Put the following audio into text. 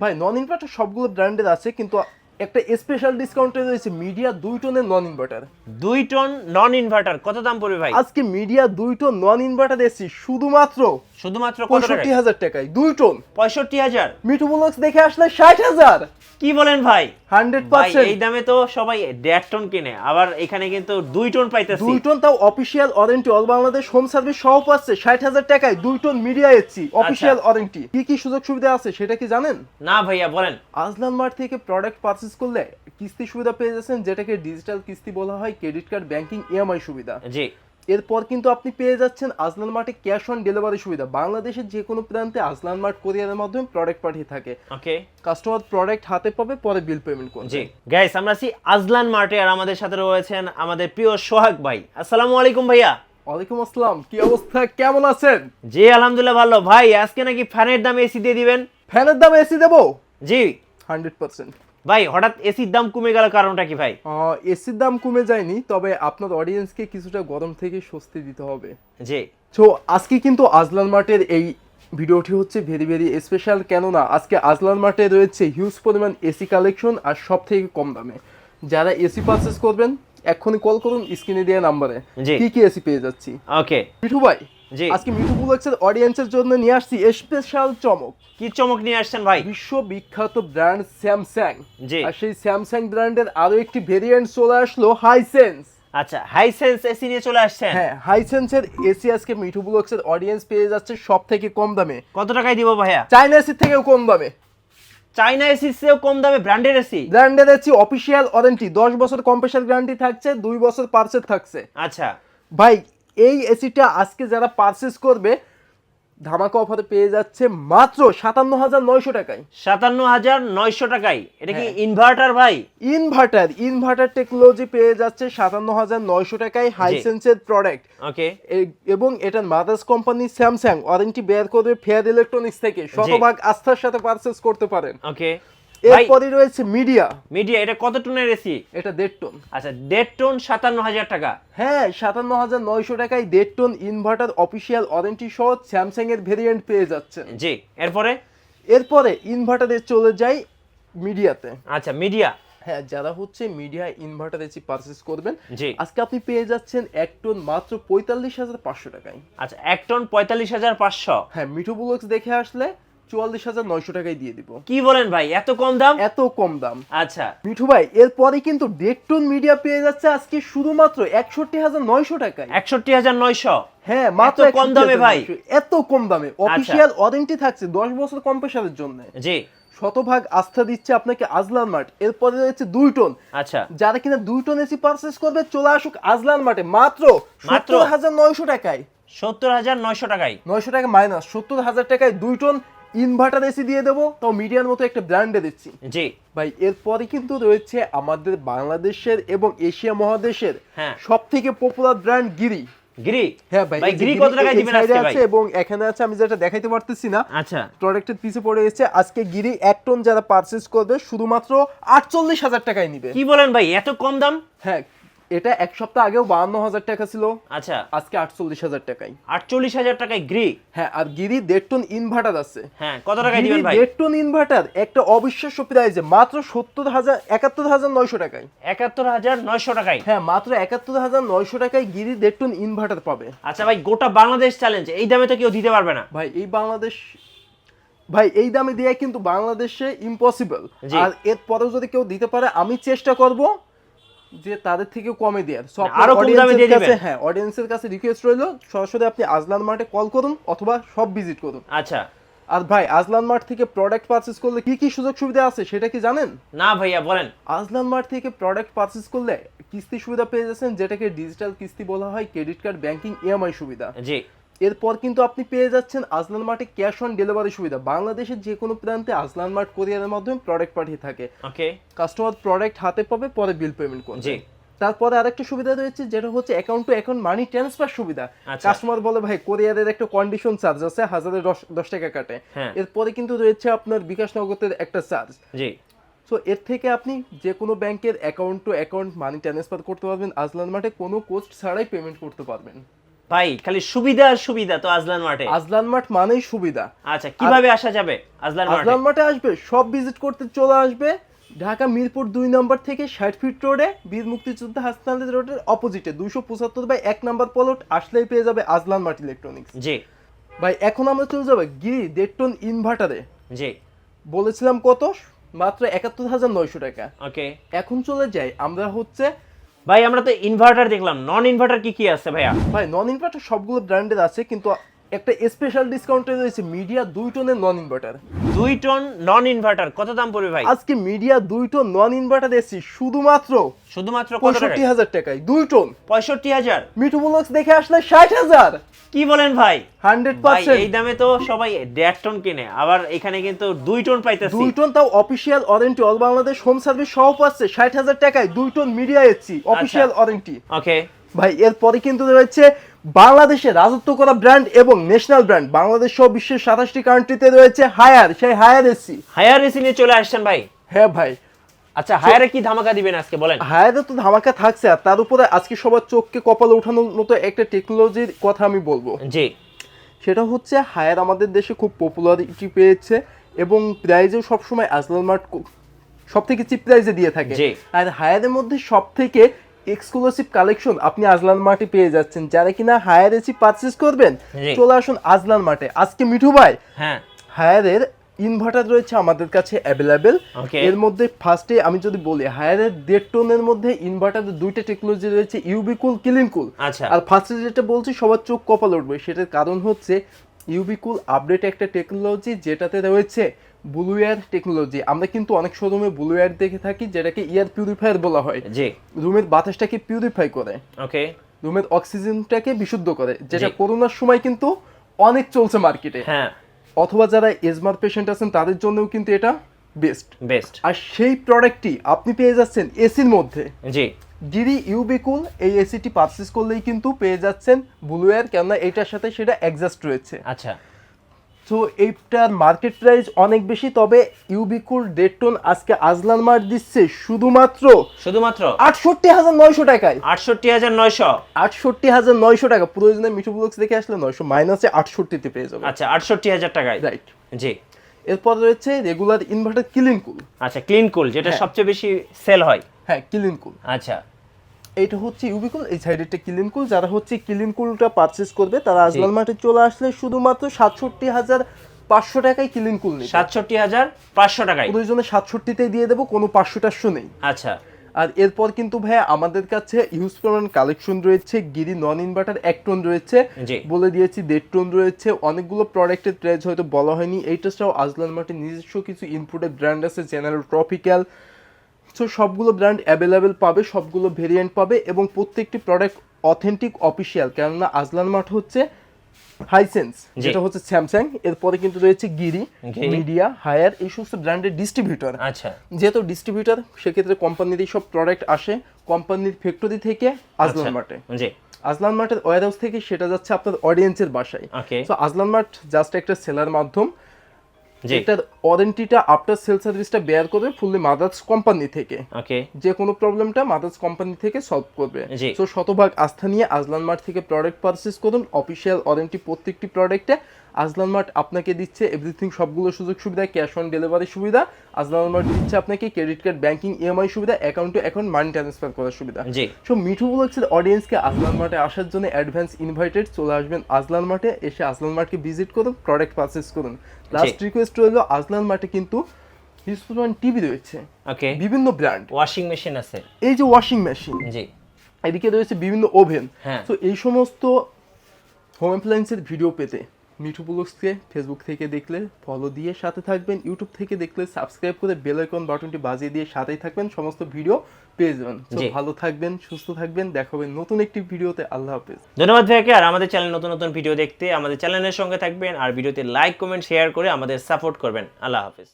ভাই নন ইনভার্টার সবগুলো ব্র্যান্ডের আছে কিন্তু একটা স্পেশাল ডিসকাউন্টে রয়েছে মিডিয়া দুই টনের নন ইনভার্টার দুই টন নন ইনভার্টার কত দাম পড়বে ভাই? আজকে মিডিয়া দুই টন নন ইনভার্টার এসি শুধুমাত্র শুধুমাত্র কত পঁয়ষট্টি হাজার টাকায় দুই টন। পঁয়ষট্টি হাজার? মিঠু ব্লগস দেখে আসলে ষাট হাজার। কি বলেন ভাই? Hundred percent. এই দামে তো সবাই দেড় টন কিনে আবার এখানে কিন্তু দুই টন পাইতেছি। দুই টন তাও official warranty all Bangladesh home service সহ পাচ্ছে ষাট হাজার টাকায় দুই টন মিডিয়া এসছি অফিসিয়াল ওয়ারেন্টি কি কি সুযোগ সুবিধা আছে সেটা কি জানেন? না ভাইয়া বলেন। আজলান মার্ট থেকে প্রোডাক্ট পারচেজ করলে কিস্তি সুবিধা পেয়ে যাচ্ছেন যেটাকে ডিজিটাল কিস্তি বলা হয় ক্রেডিট কার্ড ব্যাংকিং ইএমআই সুবিধা। জি। এরপর কিন্তু আপনি পেয়ে যাচ্ছেন আজলান মার্টে ক্যাশ অন ডেলিভারি সুবিধা। বাংলাদেশের যে কোনো প্রান্তে আজলান মার্ট কোরিয়ারের মাধ্যমে প্রোডাক্ট পাঠিয়ে থাকে। ওকে কাস্টমার প্রোডাক্ট হাতে পাবে পরে বিল পেমেন্ট করবে। জি। গাইস আমরা আছি আজলান মার্টে আর আমাদের সাথে রয়েছেন আমাদের প্রিয় সোহাগ ভাই। আসসালামু আলাইকুম ভাইয়া। ওয়ালাইকুম আসসালাম। কি অবস্থা? কেমন আছেন? জি আলহামদুলিল্লাহ ভালো। ভাই আজকে নাকি ফ্যানের দাম এসি দিয়ে দিবেন? ফ্যানের দাম এসি দেবো? জি। হান্ড্রেড পার্সেন্ট ভাই হঠাৎ এসির দাম কমে গেল কারণটা কি ভাই? এসির দাম কমে যায়নি তবে আপনার অডিয়েন্সকে কিছুটা গরম থেকে স্বস্তি দিতে হবে। জি। তো আজকে কিন্তু আজলান মার্টের এই ভিডিওটি হচ্ছে ভেরি ভেরি স্পেশাল কেননা আজকে আজলান মার্টে রয়েছে হিউজ পরিমাণ এসি কালেকশন আর সব থেকে কম দামে। যারা এসি পারচেস করবেন এক্ষুনি কল করুন স্ক্রিনে দেওয়া নাম্বারে। কি কি এসি পেয়ে যাচ্ছি? ওকে মিঠু ভাই জি। আজকে মিঠু বুলাক্সের অডিয়েন্সের জন্য নিয়ে আসছি স্পেশাল চমক। কি চমক নিয়ে আসছেন ভাই? বিশ্ববিখ্যাত ব্র্যান্ড স্যামসাং জি। আর সেই স্যামসাং ব্র্যান্ডের আরও একটি ভেরিয়েন্ট চলে আসলো হাইসেন্স আচ্ছা হাইসেন্স এসি নিয়ে চলে আসছেন? হ্যাঁ হাইসেন্সের এসি আজকে মিঠু অডিয়েন্স পেয়ে যাচ্ছে সব থেকে কম দামে। কত টাকায় দিব ভাইয়া? চাইনা এসির থেকেও কম দামে। চাইনা এসি চেয়েও কম দামে ব্র্যান্ডের এসি ব্র্যান্ডের এসি অফিসিয়াল ওয়ারেন্টি দশ বছর কম্প্রেসার গ্যারান্টি থাকছে দুই বছর পার্সেস থাকছে। আচ্ছা। ভাই এই এসিটা আজকে যারা পার্সেস করবে ধামাকা অফারে পেয়ে যাচ্ছে মাত্র সাতান্ন হাজার নয়শো টাকায়। সাতান্ন হাজার নয়শো টাকায়। এটা কি হ্যাঁ। ইনভার্টার ভাই? ইনভার্টার ইনভার্টার টেকনোলজি পেয়ে যাচ্ছে সাতান্ন হাজার নয়শো টাকায় হাইসেন্সের প্রোডাক্ট ওকে এবং এটার মাদার্স কোম্পানি স্যামসাং ওয়ারেন্টি বের করবে ফেয়ার ইলেকট্রনিক্স থেকে। শতভাগ আস্থার সাথে পারচেস করতে পারেন। ওকে এরপরে রয়েছে মিডিয়া। মিডিয়া এটা কত টনের এসি? এটা দেড় টন। আচ্ছা দেড় টন সাতান্ন হাজার টাকা। হ্যাঁ সাতান্ন হাজার নয়শো টাকায় দেড় টন ইনভার্টার অফিসিয়াল ওয়ারেন্টি সহ স্যামসাং এর ভেরিয়েন্ট পেয়ে যাচ্ছেন। জি এরপরে? এরপরে ইনভার্টারে চলে যাই মিডিয়াতে। আচ্ছা মিডিয়া। হ্যাঁ যারা হচ্ছে মিডিয়া ইনভার্টার এসি পারচেস করবেন আজকে আপনি পেয়ে যাচ্ছেন এক টন মাত্র পঁয়তাল্লিশ হাজার পাঁচশো টাকায়। আচ্ছা এক টন পঁয়তাল্লিশ হাজার পাঁচশো। হ্যাঁ মিঠু বুলক্স দেখে আসলে চুয়াল্লিশ হাজার নয়শো টাকায় দিয়ে দিব। কি বলেন ভাই এত কম দাম? এত কম দাম। আচ্ছা। মিঠু ভাই এরপরে কিন্তু দেড় টন মিডিয়া পেয়ে যাচ্ছে আজকে শুধুমাত্র একষট্টি হাজার নয়শো টাকায়। একশো হাজার নয়শো? হ্যাঁ মাত্র কম দামে ভাই? এত কম দামে। অফিসিয়াল ওয়ারেন্টি থাকছে দশ বছর কম্প্রেসারের জন্য। জি। শতভাগ আস্থা দিচ্ছে আপনাকে আজলান মার্ট এরপরে রয়েছে দুই টন আচ্ছা। যারা কিনা দুই টন এসি পারচেস করবে চলে আসুক আজলান মার্টে মাত্র মাত্র? হাজার নয়শো টাকায়। সত্তর হাজার নয়শো টাকায়। নয়শো টাকা মাইনাস সত্তর হাজার টাকায় দুই টন ইনভার্টার এসি দিয়ে দেবো তাও মিডিয়ার মতো একটা ব্র্যান্ডে দিচ্ছি। জি। ভাই এরপরে কিন্তু রয়েছে আমাদের বাংলাদেশের এবং এশিয়া মহাদেশের। সব থেকে পপুলার ব্র্যান্ড গিরি। গিরি? হ্যাঁ ভাই ভাই এই যে গিরি গিরি কত টাকায় দিবেন আজকে ভাই? আছে এবং এখানে আছে আমি যেটা দেখাইতে পারতেছি না। আচ্ছা। প্রোডাক্টের পিছে পড়ে গেছে আজকে গিরি এক টন যারা করবে শুধুমাত্র আটচল্লিশ হাজার টাকায় নিবে। কি বলেন ভাই এত কম দাম? হ্যাঁ এটা এক সপ্তাহ আগেও বাহান্ন হাজার টাকা ছিল। আচ্ছা। আজকে আটচল্লিশ হাজার টাকায় আটচল্লিশ হাজার টাকায় গ্রি হ্যাঁ আর গিরি দেড় টন ইনভার্টার আছে। হ্যাঁ কত টাকায় দিবেন ভাই? দেড় টন ইনভার্টার একটা অবিশ্বাস্য প্রাইজে মাত্র সত্তর হাজার একাত্তর হাজার নয়শো টাকায়। একাত্তর হাজার নয়শো টাকায়? হ্যাঁ মাত্র একাত্তর হাজার নয়শো টাকায় গিরি দেড় টন ইনভার্টার পাবে। আচ্ছা ভাই গোটা বাংলাদেশ চ্যালেঞ্জ এই দামে তো কেউ দিতে পারবে না। ভাই এই বাংলাদেশ ভাই এই দামে দেওয়া কিন্তু বাংলাদেশে ইম্পসিবল। আর এরপরেও যদি কেউ দিতে পারে আমি চেষ্টা করব যে তাদের থেকে কমে দেওয়ার সব আরও কম দামে দিয়ে কাছে। হ্যাঁ অডিয়েন্সের কাছে রিকোয়েস্ট রইল সরাসরি আপনি আজলান মার্টে কল করুন অথবা সব ভিজিট করুন। আচ্ছা। আর ভাই আজলান মার্ট থেকে প্রোডাক্ট পারচেস করলে কি কি সুযোগ সুবিধা আছে সেটা কি জানেন? না ভাইয়া বলেন। আজলান মার্ট থেকে প্রোডাক্ট পারচেস করলে কিস্তি সুবিধা পেয়ে যাচ্ছেন যেটাকে ডিজিটাল কিস্তি বলা হয় ক্রেডিট কার্ড ব্যাংকিং ইএমআই সুবিধা। জি। এরপর কিন্তু আপনি পেয়ে যাচ্ছেন আজলান মার্টে ক্যাশ অন ডেলিভারি সুবিধা। বাংলাদেশের যে কোনো প্রান্তে আজলান মার্ট কোরিয়ারের মাধ্যমে প্রোডাক্ট পাঠিয়ে থাকে। ওকে কাস্টমার প্রোডাক্ট হাতে পাবে পরে বিল পেমেন্ট করবে। জি। তারপরে আরেকটা সুবিধা রয়েছে যেটা হচ্ছে account to account money transfer সুবিধা। আচ্ছা। কাস্টমার বলে ভাই কোরিয়ারের একটা কন্ডিশন চার্জ আছে হাজারে দশ টাকা কাটে। হ্যাঁ। এরপরে কিন্তু রয়েছে আপনার বিকাশ নগদের একটা চার্জ জি। সো এর থেকে আপনি যে কোনো ব্যাংকের account to account money transfer করতে পারবেন। আজলান মার্টে কোনো কোস্ট ছাড়াই পেমেন্ট করতে পারবেন। ভাই খালি সুবিধা আর সুবিধা তো আজলান মার্টে আজলান মাঠ মানেই সুবিধা। আচ্ছা কীভাবে আসা যাবে আজলান মার্টে আজলান মাঠে আসবে সব ভিজিট করতে চলে আসবে। ঢাকা মিরপুর দুই নম্বর থেকে ষাট ফিট রোডে বীর মুক্তিযোদ্ধা হাসনাল রোডের অপোজিটে দুইশো পঁচাত্তর বাই এক নম্বর পলট আসলেই পেয়ে যাবে আজলান মাঠ ইলেকট্রনিক্স জি। ভাই এখন আমরা চলে যাবে গিরি দেড় টন ইনভার্টারে জি। বলেছিলাম কত? মাত্র একাত্তর হাজার নয়শো টাকা। ওকে। এখন চলে যাই আমরা হচ্ছে ভাই, আমরা তো ইনভার্টার দেখলাম। নন ইনভার্টার কি কি আছে ভাইয়া? ভাই নন ইনভার্টার সবগুলো ব্র্যান্ডের আছে, কিন্তু একটা স্পেশাল ডিসকাউন্টে রয়েছে মিডিয়া দুই টনের নন ইনভার্টার দুই টন নন ইনভার্টার কত দাম পড়বে ভাই? আজকে মিডিয়া দুই টন নন ইনভার্টার এসি শুধুমাত্র শুধুমাত্র পঁয়ষট্টি হাজার টাকায় দুই টন পঁয়ষট্টি হাজার? মিঠু ব্লগস দেখে আসলে ষাট হাজার। কি বলেন ভাই? Hundred percent. এই দামে তো সবাই দেড় টন কিনে আবার এখানে কিন্তু দুই টন পাইতেছি। দুই টন তাও official warranty all Bangladesh home service সহ পাচ্ছে ষাট হাজার টাকায় দুই টন মিডিয়া এসি আচ্ছা। অফিসিয়াল ওয়ারেন্টি ওকে ভাই এরপরে কিন্তু রয়েছে বাংলাদেশে রাজত্ব করা ব্র্যান্ড এবং ন্যাশনাল ব্র্যান্ড বাংলাদেশ সহ বিশ্বের সাতাশটি কান্ট্রিতে রয়েছে হায়ার সেই হায়ার এসি হায়ার এসি নিয়ে চলে আসছেন ভাই। হ্যাঁ ভাই। আচ্ছা হায়ারে কি ধামাকা দিবেন আজকে বলেন। হায়ারে তো ধামাকা থাকছে আর তার উপরে আজকে সবার চোখকে কপালে ওঠানোর মতো একটা টেকনোলজির কথা আমি বলব। জি। সেটা হচ্ছে হায়ার আমাদের দেশে খুব পপুলারিটি পেয়েছে এবং প্রাইজেও সবসময় আজলাল মার্ট সব থেকে চিপ প্রাইজে দিয়ে থাকে। আর হায়ারের মধ্যে সব থেকে এক্সক্লুসিভ কালেকশন আপনি আজলান মার্টে পেয়ে যাচ্ছেন। যারা কিনা হায়ার এসি পারচেস করবেন চলে আসুন আজলান মার্টে আজকে মিঠু ভাই হ্যাঁ। হায়ারের ইনভার্টার রয়েছে আমাদের কাছে অ্যাভেলেবেল এর মধ্যে ফার্স্টে আমি যদি বলি হায়ারের দেড় টনের মধ্যে ইনভার্টারের দুইটা টেকনোলজি রয়েছে ইউবি ইউবিকুল কিলিনকুল আচ্ছা। আর ফার্স্টে যেটা বলছি সবার চোখ কপাল উঠবে। সেটার কারণ হচ্ছে ইউবিকুল আপডেট একটা টেকনোলজি যেটাতে রয়েছে ব্লু এয়ার টেকনোলজি আমরা কিন্তু অনেক শোরুমে ব্লু এয়ার দেখে থাকি যেটাকে এয়ার পিউরিফায়ার বলা হয়। জি। রুমের বাতাসটাকে পিউরিফাই করে। ওকে রুমের অক্সিজেনটাকে বিশুদ্ধ করে যেটা করোনার সময় কিন্তু অনেক চলছে মার্কেটে। হ্যাঁ। অথবা যারা এজমার পেশেন্ট আছেন তাদের জন্যও কিন্তু এটা বেস্ট বেস্ট আর সেই প্রোডাক্টটি আপনি পেয়ে যাচ্ছেন এসির মধ্যে। জি। গিরি ইউবিকুল এই এসিটি পারচেস করলেই কিন্তু পেয়ে যাচ্ছেন ব্লু এয়ার কেননা এটার সাথে সেটা অ্যাডজাস্ট রয়েছে। আচ্ছা। তো এইটার মার্কেট প্রাইস অনেক বেশি তবে ইউবিকুল দেড় টন আজকে আজলান মার্ট দিচ্ছে শুধুমাত্র শুধুমাত্র? আটষট্টি হাজার নয়শো টাকায়। আটষট্টি হাজার নয়শো? আটষট্টি হাজার নয়শো টাকা। প্রয়োজনে মিঠু ব্লগস দেখে আসলে নয়শো মাইনাসে আটষট্টিতে পেয়ে যাবে। আচ্ছা আটষট্টি হাজার টাকায়? রাইট জি। এরপর রয়েছে রেগুলার ইনভার্টার ক্লিন কুল আচ্ছা ক্লিন কুল যেটা হ্যাঁ। সবচেয়ে বেশি সেল হয়। হ্যাঁ ক্লিন কুল আচ্ছা। এইটা হচ্ছে ইউবিকুল এই সাইডেরটা কিলিন কুল। যারা হচ্ছে কিলিন কুলটা পারচেস করবে তারা আজলান মাঠে চলে আসলে শুধুমাত্র সাতষট্টি হাজার পাঁচশো টাকায় কিলিন কুল নেই সাতষট্টি হাজার পাঁচশো টাকায়। প্রয়োজনে সাতষট্টিতেই দিয়ে দেবো কোনো পাঁচশো টাশো নেই। আচ্ছা। আর এরপর কিন্তু ভাইয়া আমাদের কাছে ইউজ পরিমাণ কালেকশন রয়েছে গিরি নন ইনভার্টার এক টন রয়েছে। বলে দিয়েছি দেড় টন রয়েছে। অনেকগুলো প্রোডাক্টের প্রাইস হয়তো বলা হয়নি। এইটা ছাড়াও আজলান মার্টের নিজস্ব কিছু ইনপুটের ব্র্যান্ড আছে জেনারেল ট্রপিক্যাল সো সবগুলো ব্র্যান্ড অ্যাভেলেবেল পাবে সবগুলো ভেরিয়েন্ট পাবে এবং প্রত্যেকটি প্রোডাক্ট অথেন্টিক অফিসিয়াল কেননা আজলান মার্ট হচ্ছে হাইসেন্স যেটা হচ্ছে স্যামসাং এরপরে কিন্তু রয়েছে গিরি। মিডিয়া হায়ার এই সমস্ত ব্র্যান্ডের ডিস্ট্রিবিউটর আচ্ছা। যেহেতু ডিস্ট্রিবিউটর সেক্ষেত্রে কোম্পানিরই সব প্রোডাক্ট আসে কোম্পানির ফ্যাক্টরি থেকে আজলান আচ্ছা। মার্টে আজলান মার্টের ওয়ার হাউস থেকে সেটা যাচ্ছে আপনার অডিয়েন্সের বাসায়। তো আজলান মার্ট জাস্ট একটা সেলার মাধ্যম। এটার ওয়ারেন্টিটা আফটার সেল সার্ভিসটা বেয়ার করবে ফুললি মাদার্স কোম্পানি থেকে। ওকে। যে কোনো প্রবলেমটা মাদার্স কোম্পানি থেকে সলভ করবে। সো তো শতভাগ আস্থা নিয়ে আজলান মার্ট থেকে প্রোডাক্ট পারচেস করুন। অফিসিয়াল ওয়ারেন্টি প্রত্যেকটি প্রোডাক্টে আজলান মার্ট আপনাকে দিচ্ছে এভরিথিং সবগুলো সুযোগ সুবিধা ক্যাশ অন ডেলিভারি সুবিধা। আজলান মার্ট দিচ্ছে আপনাকে ক্রেডিট কার্ড ব্যাংকিং ইএমআই সুবিধা অ্যাকাউন্টে এখন মানি ট্রান্সফার করার সুবিধা। জি। সো মিঠু ব্লগসের অডিয়েন্সকে আজলান মার্টে আসার জন্য অ্যাডভান্স ইনভাইটেড চলে আসবেন আজলান মার্টে এসে আজলান মার্টকে ভিজিট করুন প্রোডাক্ট পারচেস করুন। লাস্ট রিকোয়েস্ট রইল আজলান মার্টে কিন্তু হিউজ টিভি রয়েছে। ওকে। বিভিন্ন ব্র্যান্ড ওয়াশিং মেশিন আছে। এই যে ওয়াশিং মেশিন জি। এদিকে রয়েছে বিভিন্ন ওভেন হ্যাঁ। তো এই সমস্ত হোম অ্যাপ্লায়েন্সের ভিডিও পেতে মিঠু ব্লগসকে ফেসবুক থেকে দেখলে ফলো দিয়ে সাথে থাকবেন। ইউটিউব থেকে দেখলে সাবস্ক্রাইব করে বেল আইকন বাটনটি বাজিয়ে দিয়ে সাথেই থাকবেন। সমস্ত ভিডিও পেয়ে যাবেন। তো ভালো থাকবেন সুস্থ থাকবেন। দেখাবেন নতুন একটি ভিডিওতে। আল্লাহ হাফেজ। ধন্যবাদ ভাইকে আর আমাদের চ্যানেল নতুন নতুন ভিডিও দেখতে আমাদের চ্যানেলের সঙ্গে থাকবেন। আর ভিডিওতে লাইক কমেন্ট শেয়ার করে আমাদের সাপোর্ট করবেন। আল্লাহ হাফিজ।